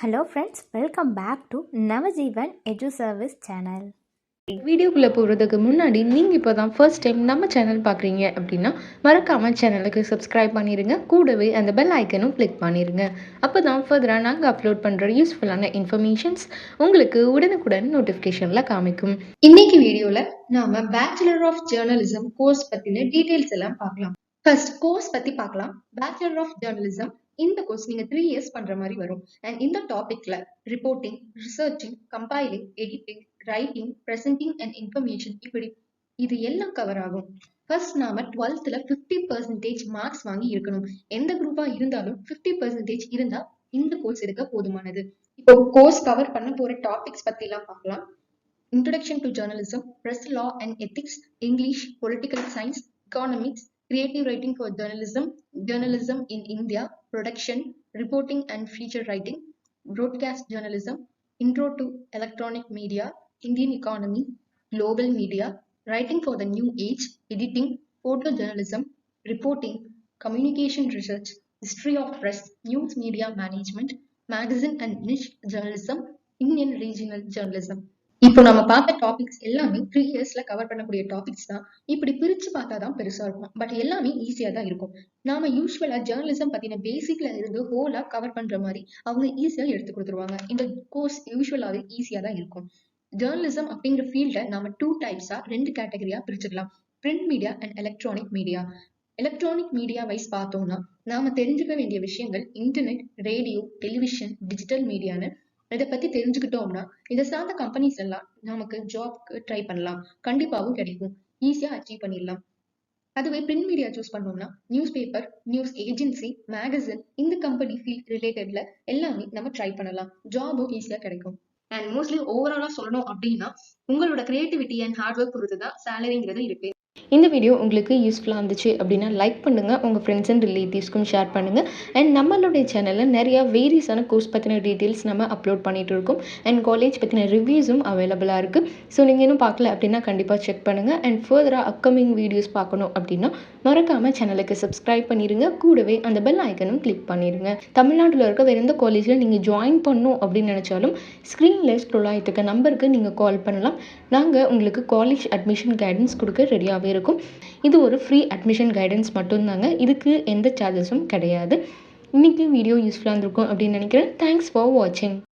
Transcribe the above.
Hello friends welcome back to Navajeevan edu service channel வீடியோக்குள்ளே போகிறதுக்கு முன்னாடி நீங்கள் இப்போ தான் ஃபர்ஸ்ட் டைம் நம்ம சேனல் பார்க்குறீங்க அப்படின்னா மறக்காமல் சேனலுக்கு சப்ஸ்கிரைப் பண்ணிடுங்க கூடவே அந்த பெல் ஐக்கனும் கிளிக் பண்ணிடுங்க அப்போ தான் ஃபர்தராக நாங்கள் அப்லோட் பண்ணுற யூஸ்ஃபுல்லான இன்ஃபர்மேஷன்ஸ் உங்களுக்கு உடனுக்குடன் நோட்டிஃபிகேஷனில் காமிக்கும். இன்னைக்கு வீடியோவில் நாம் பேச்சுலர் ஆஃப் ஜேர்னலிசம் கோர்ஸ் பற்றின டீட்டெயில்ஸ் எல்லாம் பார்க்கலாம். ஃபர்ஸ்ட் கோர்ஸ் பற்றி பார்க்கலாம். பேச்சுலர் ஆஃப் ஜேர்னலிசம் இந்த கோர்ஸ் நீங்க த்ரீ இயர்ஸ் பண்ற மாதிரி வரும். அண்ட் இந்த டாபிக்ல reporting researching compiling editing writing presenting and information இப்படி இது எல்லாம் கவர் ஆகும். ஃபர்ஸ்ட் நாம டுவெல்த்ல ஃபிஃப்டி பர்சன்டேஜ் மார்க்ஸ் வாங்கி இருக்கணும். எந்த குரூப்பா இருந்தாலும் ஃபிஃப்டி பர்சன்டேஜ் இருந்தா இந்த கோர்ஸ் எடுக்க போதுமானது. இப்போ கோர்ஸ் கவர் பண்ண போற டாபிக்ஸ் பத்தி எல்லாம் பார்க்கலாம். Introduction to journalism press law and ethics English political science Economics, Creative Writing for Journalism, Journalism in India, Production, Reporting and Feature Writing, Broadcast Journalism, Intro to Electronic Media, Indian Economy, Global Media, Writing for the New Age, Editing, Photojournalism, Reporting, Communication Research, History of Press, News Media Management, Magazine and Niche Journalism, Indian Regional Journalism. இப்போ நம்ம பார்த்த topics எல்லாமே three இயர்ஸ்ல cover பண்ணக்கூடிய topics தான். இப்படி பிரிச்சு பார்த்தா தான் பெருசா இருக்கும். பட் எல்லாமே ஈஸியா தான் இருக்கும். நாம யூஸ்வலா ஜேர்னலிசம் பத்தின பேசிக்ல இருந்து ஹோலா கவர் பண்ற மாதிரி அவங்க ஈஸியா எடுத்து கொடுத்துருவாங்க. இந்த கோர்ஸ் யூஸ்வலாவே ஈஸியா தான் இருக்கும். ஜேர்னலிசம் அப்படிங்கிற ஃபீல்ட நாம டூ டைப்ஸா ரெண்டு கேட்டகரியா பிரிச்சுக்கலாம் print media and electronic media electronic media wise பார்த்தோம்னா நாம தெரிஞ்சுக்க வேண்டிய விஷயங்கள் இன்டர்நெட் ரேடியோ டெலிவிஷன் டிஜிட்டல் மீடியான்னு இதை பத்தி தெரிஞ்சுக்கிட்டோம்னா இதை சார்ந்த கம்பெனிஸ் எல்லாம் நமக்கு ஜாப்க்கு ட்ரை பண்ணலாம். கண்டிப்பாகவும் கிடைக்கும். ஈஸியா அச்சீவ் பண்ணிடலாம். அதுவே பிரிண்ட் மீடியா சூஸ் பண்ணோம்னா news paper news agency magazine இந்த கம்பெனி ஃபீல்ட் ரிலேட்டட்ல எல்லாமே நம்ம ட்ரை பண்ணலாம். ஜாபும் ஈஸியா கிடைக்கும். அண்ட் மோஸ்ட்லி ஓவராலா சொல்லணும் அப்படின்னா உங்களோட கிரியேட்டிவிட்டி அண்ட் ஹார்ட் ஒர்க் பொறுத்து தான் சேலரிங்கிறது இருக்கு. இந்த வீடியோ உங்களுக்கு யூஸ்ஃபுல்லாக இருந்துச்சு அப்படின்னா லைக் பண்ணுங்கள் உங்கள் ஃப்ரெண்ட்ஸ் அண்ட் ரிலேட்டிவ்ஸ்க்கும் ஷேர் பண்ணுங்கள் அண்ட் நம்மளுடைய சேனலில் நிறையா வேரியஸான கோர்ஸ் பற்றின டீட்டெயில்ஸ் நம்ம அப்லோட் பண்ணிகிட்டு இருக்கோம். அண்ட் காலேஜ் பற்றின ரிவ்யூஸும் அவைலபிளாக இருக்குது ஸோ நீங்கள் இன்னும் பார்க்கல அப்படின்னா கண்டிப்பாக செக் பண்ணுங்கள் அண்ட் ஃபர்தராக அப்கமிங் வீடியோஸ் பார்க்கணும் அப்படின்னா மறக்காமல் சேனலுக்கு சப்ஸ்கிரைப் பண்ணிடுங்க கூடவே அந்த பெல் ஐக்கனும் கிளிக் பண்ணிடுங்க தமிழ்நாட்டில் இருக்க வேறு எந்த காலேஜில் நீங்கள் ஜாயின் பண்ணணும் அப்படின்னு நினச்சாலும் ஸ்க்ரீனில் ஸ்க்ரோல் ஆகிட்டு இருக்க நம்பருக்கு நீங்கள் கால் பண்ணலாம். நாங்கள் உங்களுக்கு காலேஜ் அட்மிஷன் கைடன்ஸ் கொடுக்க ரெடியாக ஃப்ரீயாகவே இருக்கும். இது ஒரு ஃப்ரீ அட்மிஷன் கைடன்ஸ் மட்டும்தாங்க. இதுக்கு எந்த சார்ஜஸும் கிடையாது. இன்றைக்கி வீடியோ யூஸ்ஃபுல்லாக இருந்திருக்கும் அப்படின்னு நினைக்கிறேன். தேங்க்ஸ் ஃபார் வாட்சிங்